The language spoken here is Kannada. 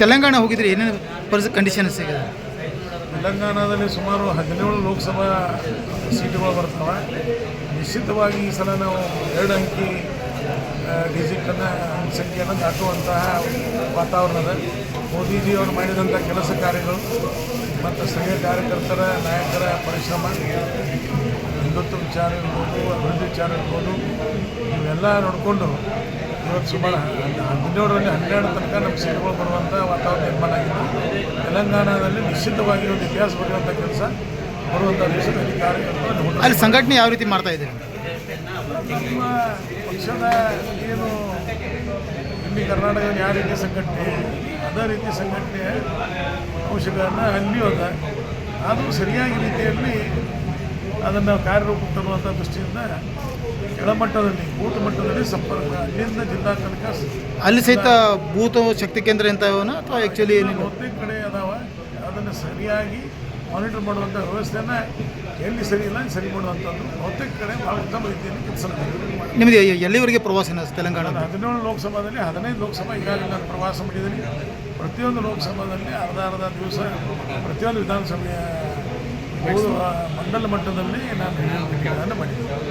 ತೆಲಂಗಾಣ ಹೋಗಿದ್ರೆ ಏನೇನು ಪರಿಸ್ಥಿತಿ ಕಂಡೀಷನ್ ಸಿಗಿದೆ ತೆಲಂಗಾಣದಲ್ಲಿ ಸುಮಾರು ಹದಿನೇಳು ಲೋಕಸಭಾ ಸೀಟುಗಳು ಬರ್ತವೆ. ನಿಶ್ಚಿತವಾಗಿ ಈ ಸಲ ನಾವು ಎರಡು ಅಂಕಿ ಡಿಜಿಟನ್ನ ಸಂಖ್ಯೆಯನ್ನು ದಾಟುವಂತಹ ವಾತಾವರಣದ ಮೋದಿಜಿಯವರು ಮಾಡಿದಂಥ ಕೆಲಸ ಕಾರ್ಯಗಳು ಮತ್ತು ಸ್ಥಳೀಯ ಕಾರ್ಯಕರ್ತರ, ನಾಯಕರ ಪರಿಶ್ರಮ, ಹಿಂದುತ್ವ ವಿಚಾರ ಇರ್ಬೋದು, ಅಭಿವೃದ್ಧಿ ವಿಚಾರ ಇರ್ಬೋದು, ಇವೆಲ್ಲ ನೋಡಿಕೊಂಡು ಇವತ್ತು ಸುಮಾರು ಹದಿನೇಳರಲ್ಲಿ ಹನ್ನೆರಡು ತನಕ ನಮ್ಮ ಸೀಟ್ಗಳು ಬರುವಂಥ ವಾತಾವರಣ ನಿರ್ಮಾಣ ಆಗಿದೆ ತೆಲಂಗಾಣದಲ್ಲಿ ನಿಶ್ಚಿತವಾಗಿ ಒಂದು ಇತಿಹಾಸ ಬರೆಯುವಂಥ ಕೆಲಸ ಬರುವಂಥ ದೇಶದಲ್ಲಿ ಕಾರ್ಯಕರ್ತರು ಅಲ್ಲಿ ಸಂಘಟನೆ ಯಾವ ರೀತಿ ಮಾಡ್ತಾ ಇದ್ದೀರಿ? ನಮ್ಮ ಪಕ್ಷದ ಏನು ಇಲ್ಲಿ ಕರ್ನಾಟಕದಲ್ಲಿ ಯಾವ ರೀತಿ ಸಂಘಟನೆ ಅದೇ ರೀತಿ ಸಂಘಟನೆ ಅಂಶಗಳನ್ನು ಅಲ್ಲಿಯೂ ಅದ. ಆದರೂ ಸರಿಯಾಗಿ ರೀತಿಯಲ್ಲಿ ಅದನ್ನು ಕಾರ್ಯರೂಪಕ್ಕೆ ತರುವಂಥ ದೃಷ್ಟಿಯಿಂದ ಕೆಳಮಟ್ಟದಲ್ಲಿ ಬೂತ್ ಮಟ್ಟದಲ್ಲಿ ಸಂಪರ್ಕ ಅಲ್ಲಿಂದ ಜಿಲ್ಲಾ ತನಕ ಅಲ್ಲಿ ಸಹಿತ ಬೂತ್ ಶಕ್ತಿ ಕೇಂದ್ರ ಅಂತ ಅಥವಾ ಆ್ಯಕ್ಚುಲಿ ಒಂದೇ ಕಡೆ ಅದಾವ ಅದನ್ನು ಸರಿಯಾಗಿ ಮಾನಿಟರ್ ಮಾಡುವಂಥ ವ್ಯವಸ್ಥೆನ ಎಲ್ಲಿ ಸರಿ ಇಲ್ಲ ಸರಿ ಮಾಡುವಂಥದ್ದು ಬಹುತೇಕ ಕಡೆ ಭಾಳ ಉತ್ತಮ ರೀತಿಯಲ್ಲಿ ಕೆಲಸ ನಿಮಗೆ ಎಲ್ಲಿವರೆಗೆ ಪ್ರವಾಸ ತೆಲಂಗಾಣ? ಹದಿನೇಳು ಲೋಕಸಭಾದಲ್ಲಿ ಹದಿನೈದು ಲೋಕಸಭಾ ಈಗಾಗಲೇ ನಾನು ಪ್ರವಾಸ ಮಾಡಿದ್ದೀನಿ. ಪ್ರತಿಯೊಂದು ಲೋಕಸಭಾದಲ್ಲಿ ಅರ್ಧ ಅರ್ಧ ದಿವಸ ಪ್ರತಿಯೊಂದು ವಿಧಾನಸಭೆಯ ಮಂಡಲ ಮಟ್ಟದಲ್ಲಿ ನಾನು ಮಾಡಿದ್ದೀನಿ